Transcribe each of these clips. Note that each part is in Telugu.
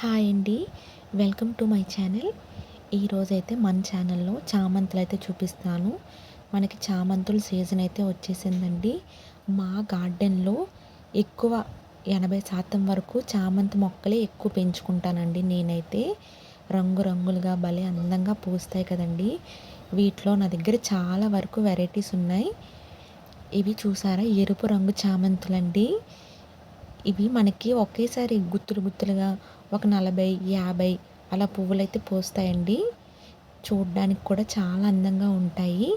హాయ్ అండి. Welcome to my channel. ఈరోజైతే మన ఛానల్లో చామంతులు అయితే చూపిస్తాను. మనకి చామంతుల సీజన్ అయితే వచ్చేసిందండి. మా గార్డెన్లో ఎక్కువ ఎనభై శాతం వరకు చామంతి మొక్కలే ఎక్కువ పెంచుకుంటానండి నేనైతే. రంగురంగులుగా భలే అందంగా పూస్తాయి కదండి. వీటిలో నా దగ్గర చాలా వరకు వెరైటీస్ ఉన్నాయి. ఇవి చూసారా? ఎరుపు రంగు చామంతులండి. ఇవి మనకి ఒకేసారి గుత్తులు గుత్తులుగా ఒక నలభై యాభై అలా పువ్వులు అయితే పూస్తాయండి. చూడడానికి కూడా చాలా అందంగా ఉంటాయి.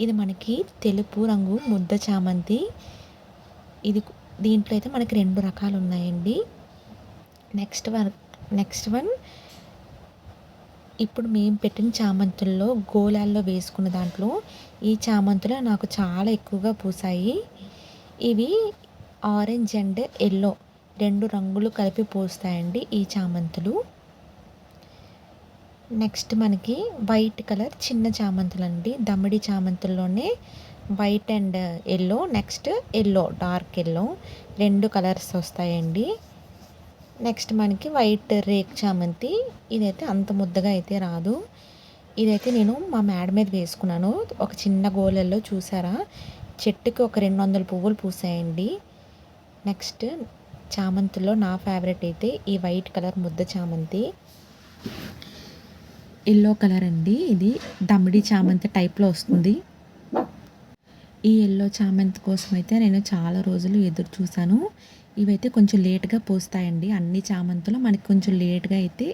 ఇది మనకి తెలుపు రంగు ముద్ద చామంతి. ఇది దీంట్లో అయితే మనకి రెండు రకాలు ఉన్నాయండి. నెక్స్ట్ వన్ నెక్స్ట్ వన్ ఇప్పుడు మేము పెట్టిన చామంతుల్లో గోళాల్లో వేసుకున్న దాంట్లో ఈ చామంతులు నాకు చాలా ఎక్కువగా పూసాయి. ఇవి ఆరెంజ్ అండ్ ఎల్లో. రెండు రంగులు కలిపి పూస్తాయండి ఈ చామంతులు. నెక్స్ట్ మనకి వైట్ కలర్ చిన్న చామంతులు అండి దమిడి చామంతుల్లోనే white and yellow next yellow dark yellow రెండు కలర్స్ వస్తాయండి. నెక్స్ట్ మనకి వైట్ రేక్ చామంతి. ఇదైతే అంత ముద్దగా అయితే రాదు. ఇదైతే నేను మా మేడ మీద వేసుకున్నాను. ఒక చిన్న గోలల్లో చూసారా? చెట్టుకి ఒక రెండు వందల పువ్వులు పూసాయండి. నెక్స్ట్ చామంతిలో నా ఫేవరెట్ అయితే ఈ వైట్ కలర్ ముద్ద చామంతి. ఎల్లో కలర్ అండి. ఇది దమిడి చామంతి టైప్లో వస్తుంది. ఈ ఎల్లో చామంతి కోసం అయితే నేను చాలా రోజులు ఎదురు చూశాను. ఇవైతే కొంచెం లేట్గా పూస్తాయండి. అన్ని చామంతులు మనకి కొంచెం లేట్గా అయితే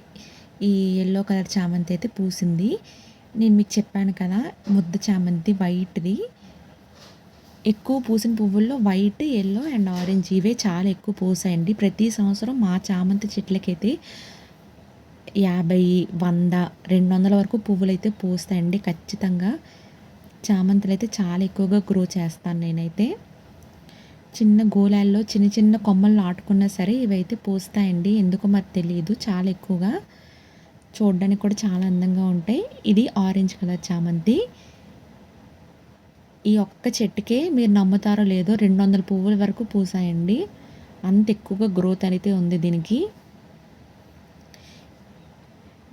ఈ ఎల్లో కలర్ చామంతి అయితే పూసింది. నేను మీకు చెప్పాను కదా ముద్ద చామంతి వైట్ది ఎక్కువ పూసిన పువ్వుల్లో వైట్ ఎల్లో అండ్ ఆరెంజ్ ఇవే చాలా ఎక్కువ పూసాయండి. ప్రతి సంవత్సరం మా చామంతి చెట్లకైతే యాభై వంద రెండు వందల వరకు పువ్వులు అయితే పూస్తాయండి. ఖచ్చితంగా చామంతులు అయితే చాలా ఎక్కువగా గ్రో చేస్తాను నేనైతే. చిన్న గోళాల్లో చిన్న చిన్న కొమ్మలు నాటుకున్నా సరే ఇవైతే పూస్తాయండి. ఎందుకు మరి తెలియదు చాలా ఎక్కువగా చూడడానికి కూడా చాలా అందంగా ఉంటాయి. ఇది ఆరెంజ్ కలర్ చామంతి. ఈ ఒక్క చెట్టుకే మీరు నమ్ముతారో లేదో రెండు వందల పువ్వుల వరకు పూసాయండి. అంత ఎక్కువగా గ్రోత్ అయితే ఉంది దీనికి.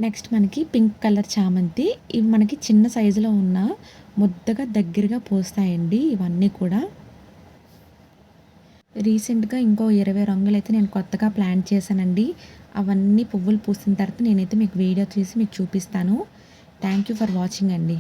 నెక్స్ట్ మనకి పింక్ కలర్ చామంతి. ఇవి మనకి చిన్న సైజులో ఉన్న ముద్దగా దగ్గరగా పూస్తాయండి ఇవన్నీ కూడా. రీసెంట్గా ఇంకో ఇరవై రంగులు అయితే నేను కొత్తగా ప్లాన్ చేశానండి. అవన్నీ పువ్వులు పూసిన తర్వాత నేనైతే మీకు వీడియో తీసి మీకు చూపిస్తాను. థ్యాంక్ యూ ఫర్ వాచింగ్ అండి.